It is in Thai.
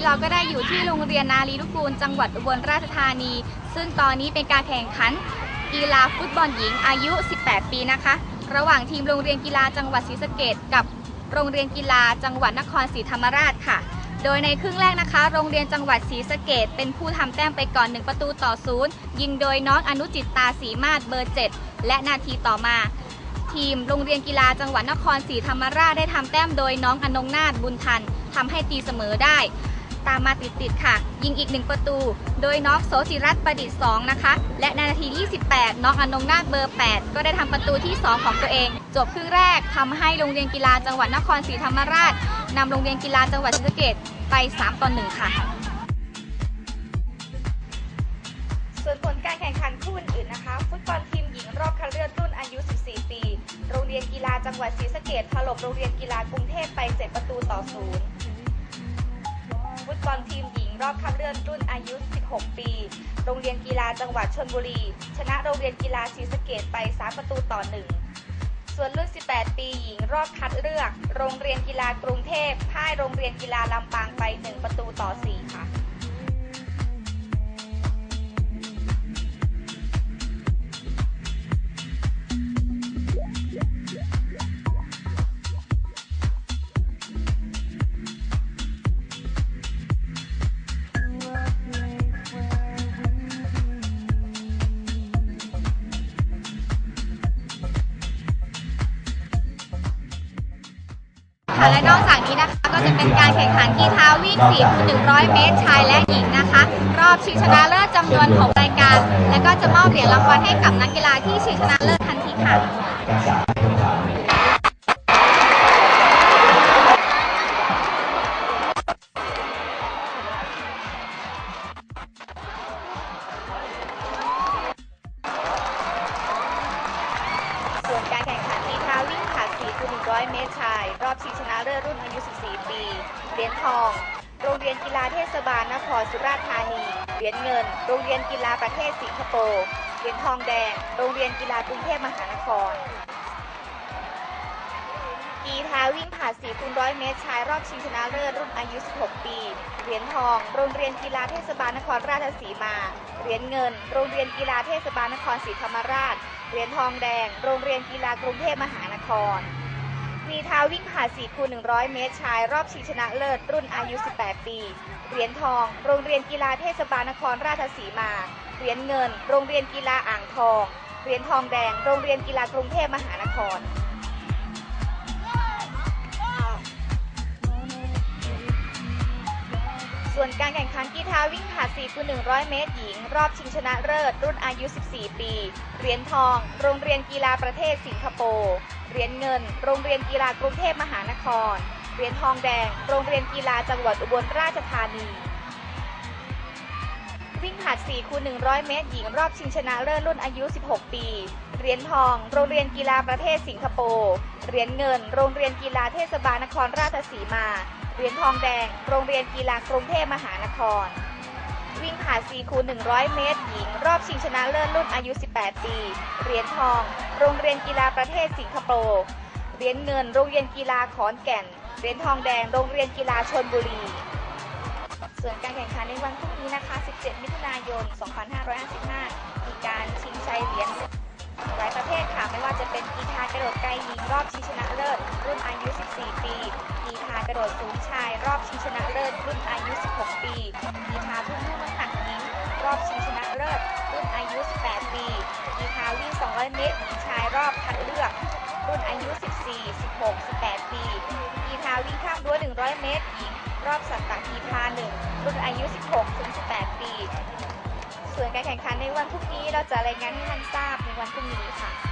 นี้เราก็ได้อยู่ที่โรงเรียนนารีนุกูล จังหวัดอุบลราชธานี ซึ่งตอนนี้เป็นการแข่งขันกีฬาฟุตบอลหญิงอายุ 18 ปีนะคะ ระหว่างทีมโรงเรียนกีฬาจังหวัดศรีสะเกดกับโรงเรียนกีฬาจังหวัดนครศรีธรรมราชค่ะ โดยในครึ่งแรกนะคะ โรงเรียนจังหวัดศรีสะเกดเป็นผู้ทำแต้มไปก่อน 1 ประตูต่อศูนย์ยิงโดยน้องอนุจิตตาสีมาศเบอร์ 7 และนาทีต่อมาทีมโรงเรียนกีฬาจังหวัดนครศรีธรรมราชได้ทำแต้มโดยน้องอนงนาถบุญทันทำให้ตีเสมอได้ ตามมาติดๆค่ะ ยิงอีกหนึ่งประตู โดยน้องโสจิรัตน์ประดิษฐ์2นะคะ และในนาที 28น้องอนงนาถเบอร์ 8 ก็ได้ทำประตูที่ 2 ของตัวเอง จบครึ่งแรกทำให้โรงเรียนกีฬาจังหวัดนครศรีธรรมราชนำโรงเรียนกีฬาจังหวัดศรีสะเกษไป 3 ต่อ 1 ค่ะ ส่วนผลการแข่งขันคู่อื่นๆนะคะ ฟุตบอลทีมหญิงรอบคัดเลือกรุ่นอายุ 14 ปี โรงเรียนกีฬาจังหวัดศรีสะเกษถล่มโรงเรียนกีฬากรุงเทพไป 7 ประตูต่อศูนย์ ฟุตบอลทีมหญิงรอบคัดเลือกรุ่นอายุ 16 ปี โรงเรียนกีฬาจังหวัดชลบุรี ชนะโรงเรียนกีฬาศรีสะเกดไป 3 ประตูต่อ 1 ส่วนรุ่น 18 ปีหญิงรอบคัดเลือก โรงเรียนกีฬากรุงเทพพ่ายโรงเรียนกีฬาลำปางไป 1 ประตูต่อ 4 ค่ะ ค่ะและนอกจากนี้นะคะ ก็จะเป็นการแข่งขันกีฬาวิ่ง4คูณ100 เมตรชายและหญิงนะคะ รอบชิงชนะเลิศจำนวน 6 รายการ และก็จะมอบเหรียญรางวัลให้กับนักกีฬาที่ชิงชนะเลิศทันทีค่ะ 100 เมตรชาย รอบชิงชนะเลิศรุ่นอายุ 14 ปี เหรียญทอง โรงเรียนกีฬาเทศบาลนครสุราษฎร์ธานี เหรียญเงิน โรงเรียนกีฬาประเทศสิงคโปร์ เหรียญทองแดง โรงเรียนกีฬากรุงเทพมหานคร กีฬาวิ่งผาด4คูณ100 เมตรชาย รอบชิงชนะเลิศรุ่นอายุ 16 ปี เหรียญทอง โรงเรียนกีฬาเทศบาลนครราชสีมา เหรียญเงิน โรงเรียนกีฬาเทศบาลนครศรีธรรมราช เหรียญทองแดง โรงเรียนกีฬากรุงเทพมหานคร รีทาวิ่งผาด4คูณ100 เมตรชายรอบชิงชนะเลิศรุ่นอายุ 18 ปี เหรียญทอง โรงเรียนกีฬาเทศบาลนครราชสีมา เหรียญเงิน โรงเรียนกีฬาอ่างทอง เหรียญทองแดง โรงเรียนกีฬากรุงเทพมหานคร ส่วนการแข่งขันกีฬาวิ่งผาด4คูณ100 เมตรหญิง รอบชิงชนะเลิศ รุ่นอายุ 14 ปี เหรียญทอง โรงเรียนกีฬาประเทศสิงคโปร์ เหรียญเงิน โรงเรียนกีฬากรุงเทพมหานคร เหรียญทองแดง โรงเรียนกีฬาจังหวัดอุบลราชธานี วิ่งผาด4คูณ100 เมตรหญิง รอบชิงชนะเลิศ รุ่นอายุ 16 ปี เหรียญทอง โรงเรียนกีฬาประเทศสิงคโปร์ เหรียญเงิน โรงเรียนกีฬาเทศบาลนครราชสีมา เหรียญทองแดง โรงเรียนกีฬากรุงเทพมหานคร วิ่งผ่าด4คูณ100 เมตร หญิง รอบชิงชนะเลิศรุ่นอายุ 18 ปี เหรียญทอง โรงเรียนกีฬาประเทศสิงคโปร์ เหรียญเงิน โรงเรียนกีฬาขอนแก่น เหรียญทองแดง โรงเรียนกีฬาชนบุรี ส่วนการแข่งขันในวันพรุ่งนี้นะคะ 17 มิถุนายน 2555 มีการชิงชัยเหรียญหลายประเภทค่ะ ไม่ว่าจะเป็นกีฬากระโดดไกลหญิงรอบชิงชนะ รุ่นอายุ 14 ปีกีฬากระโดดสูงชาย รอบชิงชนะเลิศรุ่นอายุ 16 ปีกีฬาทุ่มลูกน้ำหนักหญิง รอบชิงชนะเลิศรุ่นอายุ 18 ปีกีฬาวิ่ง 200 เมตรหญิงชายรอบคัดเลือก รุ่นอายุ 14 16 18 ปีกีฬาวิ่งข้ามรั้ว 100 เมตรหญิง รอบสัตตกีฬา1รุ่นอายุ 16ถึง18 ปี ส่วนการแข่งขันในวันพรุ่งนี้เราจะรายงานให้ท่านทราบในวันพรุ่งนี้ค่ะ